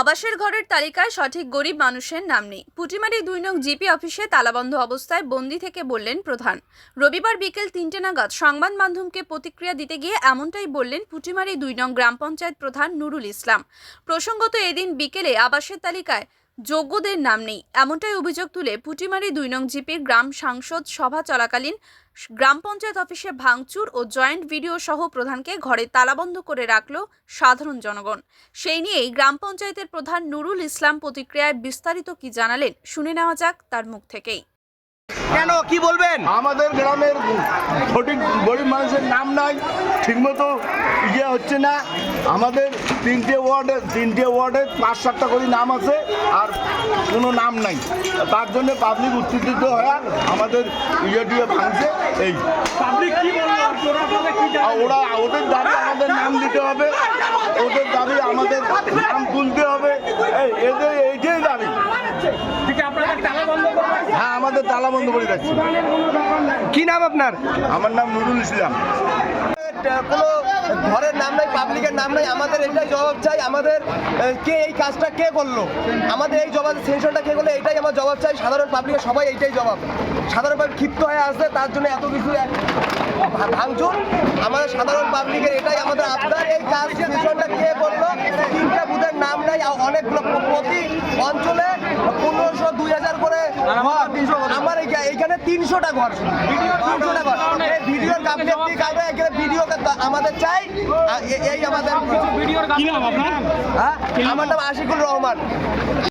আবাসের ঘরের তালিকায় সঠিক গরিব মানুষের নাম নেই। পুটিমারি দুই নং জিপি অফিসে তালাবন্ধ অবস্থায় বন্দি থেকে বললেন প্রধান। রবিবার বিকেল তিনটে নাগাদ সংবাদ মাধ্যমকে প্রতিক্রিয়া দিতে গিয়ে এমনটাই বললেন পুটিমারি দুই নং গ্রাম পঞ্চায়েত প্রধান নুরুল ইসলাম। প্রসঙ্গত এদিন বিকেলে আবাসের তালিকায় যোগ্যদের নাম নেই। এমনটাই অভিযোগ তুলে পুটিমারি দুই নং জিপির গ্রাম সাংসদ সভা চলাকালীন গ্রাম পঞ্চায়েত অফিসে ভাঙচুর ও জয়েন্ট ভিডিও সহ প্রধানকে ঘরে তালাবন্ধ করে রাখল সাধারণ জনগণ। সেই নিয়েই গ্রাম পঞ্চায়েতের প্রধান নুরুল ইসলাম প্রতিক্রিয়ায় বিস্তারিত কি জানালেন, শুনে নেওয়া যাক তার মুখ থেকেই। কেন? কি বলবেন? আমাদের গ্রামের সঠিক গরিব মানুষের নাম নাই ঠিকমতো ইয়ে হচ্ছে না। আমাদের তিনটে ওয়ার্ডে তিনটে ওয়ার্ডে পাঁচ সাতটা করে নাম আছে আর কোনো নাম নাই। তার জন্য পাবলিক উত্তেজিত হয়ে আমাদের ইয়ে দিয়ে ভাঙছে এই। আর ওরা ওদের দাবি আমাদের নাম দিতে হবে ওদের দাবি আমাদের নাম তুলতে হবে এই এদের এইটাই দাবি। হ্যাঁ আমাদের তালা বন্ধ করে রাখছি কি নাম আপনার? আমার নাম নুরুল ইসলাম। কোনো ঘরের নাম নাই পাবলিকের নাম নাই আমাদের এটাই জবাব চাই আমাদের কে এই কাজটা কে করল? আমাদের এই জবাব সেন্সরটা কে করল এটাই আমার জবাব চাই সাধারণ পাবলিকের সবাই এইটাই জবাব। সাধারণ পাবলিক ক্ষিপ্ত হয়ে আসছে তার জন্য এত কিছু ভাঙচুর। আমাদের সাধারণ পাবলিকের এটাই আমাদের আবদার এই কাজ সেন্সরটা কে করল? তিনটা বুথের নাম নাই আর অনেকগুলো প্র- প্রতি অঞ্চলে পনেরোশো দুই হাজার করে ঘর। আমার এইখা- এইখানে তিনশোটা ঘর। তিনশোটা ঘর। এই ভিডিওর গাফিলতি কারণে এখানে ভিডিও আমাদের চাই। এই আমাদের হ্যাঁ? আমার নাম আশিকুর রহমান।